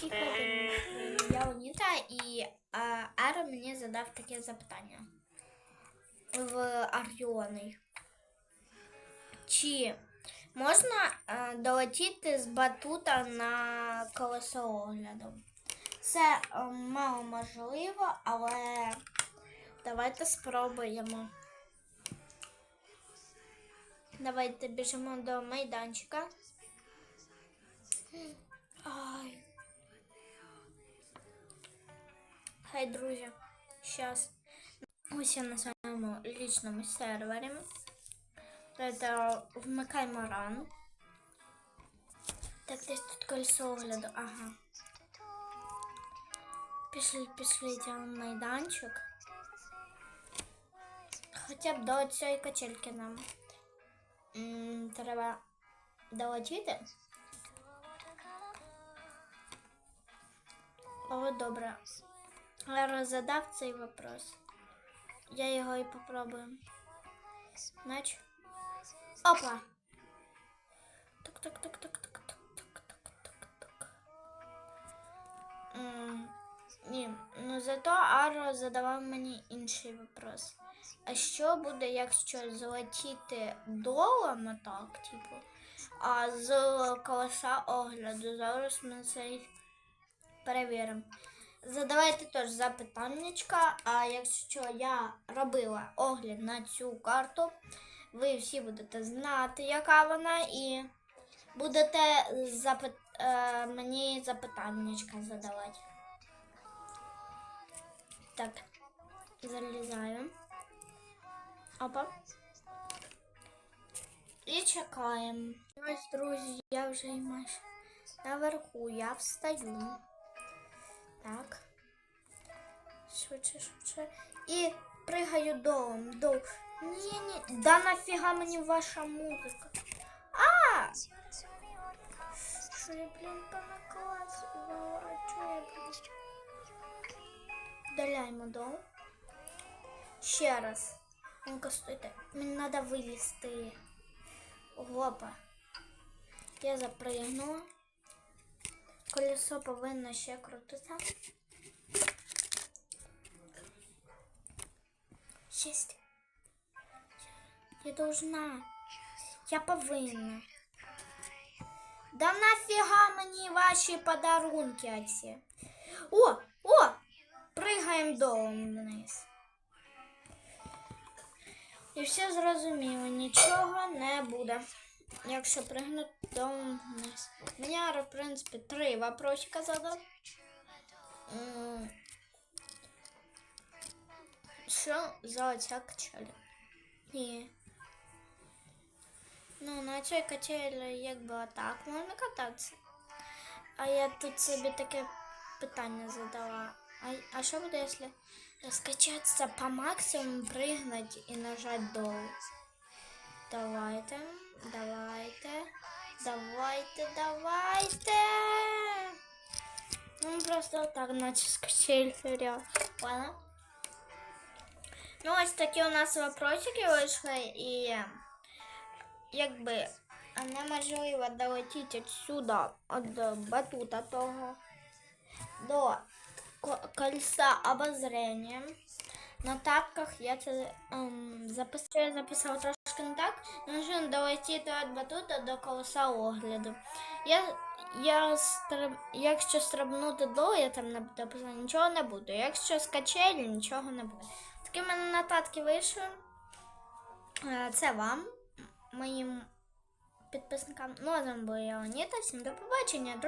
Скільки? Я Оніта і е, Ара мені задав таке запитання в Аріони. Чи можна е, долетіти з батута на колесо огляду? Це е, мало можливо, але давайте спробуємо. Давайте біжимо до майданчика. Хай, друзі, сейчас. Ось я на своєму лічному сервері. Давайте вмикаємо ран. Так, десь тут кольцо огляду. Ага. Пішли, пішли ділимо майданчик. Хоча б до цієї качельки нам треба долетіти. О, добре. Я задав цей вопрос. Я його і попробую. Значить. Опа! Так, так, так, так, так, так, так, так, так, так. Ні, ну зато Аро задавав мені інший вопрос. А що буде, якщо залетіти долом, так, типу, а з колеса огляду? Зараз ми це перевіримо. Задавайте теж запитаннячка, а якщо я робила огляд на цю карту, ви всі будете знати, яка вона, і будете запит... е, мені запитаннячка задавати. Так, залізаю. Опа. І чекаємо. Ось, друзі, я вже і майже наверху. Я встаю. Так. Швидше, швидше. І пригаю долом. Дол. Ні, ні. Да нафіга мені ваша музика. А! Що я, блін, понакласувала? А чого я, блін? Вдаляємо дол. Ще раз. Ну-ка, стойте. Мені треба вилізти. Опа. Я запригнула. Колесо повинно ще крутитися. Шесть. Я должна. Я повинна. Да нафіга мені ваші подарунки оці? О, о! Пригаємо долом вниз. І все зрозуміло, нічого не буде. Якщо пригнути долом вниз. Ара, в принципі, три вопросика задав. Що за оця качеля? Ні. Ну, на цій качелі якби отак можна кататися. А я тут собі таке питання задала. А, а що буде, якщо скачатися по максимуму, пригнати і нажати долу? Давайте, давайте, давайте, давайте. Ну, просто так, наче скачель вперед. Ладно? Ну, ось такі у нас вопросики вийшли, і якби неможливо долетіти відсюди від батута того до ко- кольца обозрения. На тапках я це ем, записав. Я записав не так. Нужно долетіти від батута до колеса огляду. Я, я стриб... Якщо стрибнути до, я там не нічого не буду. Якщо скачелі, нічого не буде. Такі мене нотатки вийшли. Е, Це вам, моїм підписникам. Ну, а з вами я Оніта. Всім до побачення.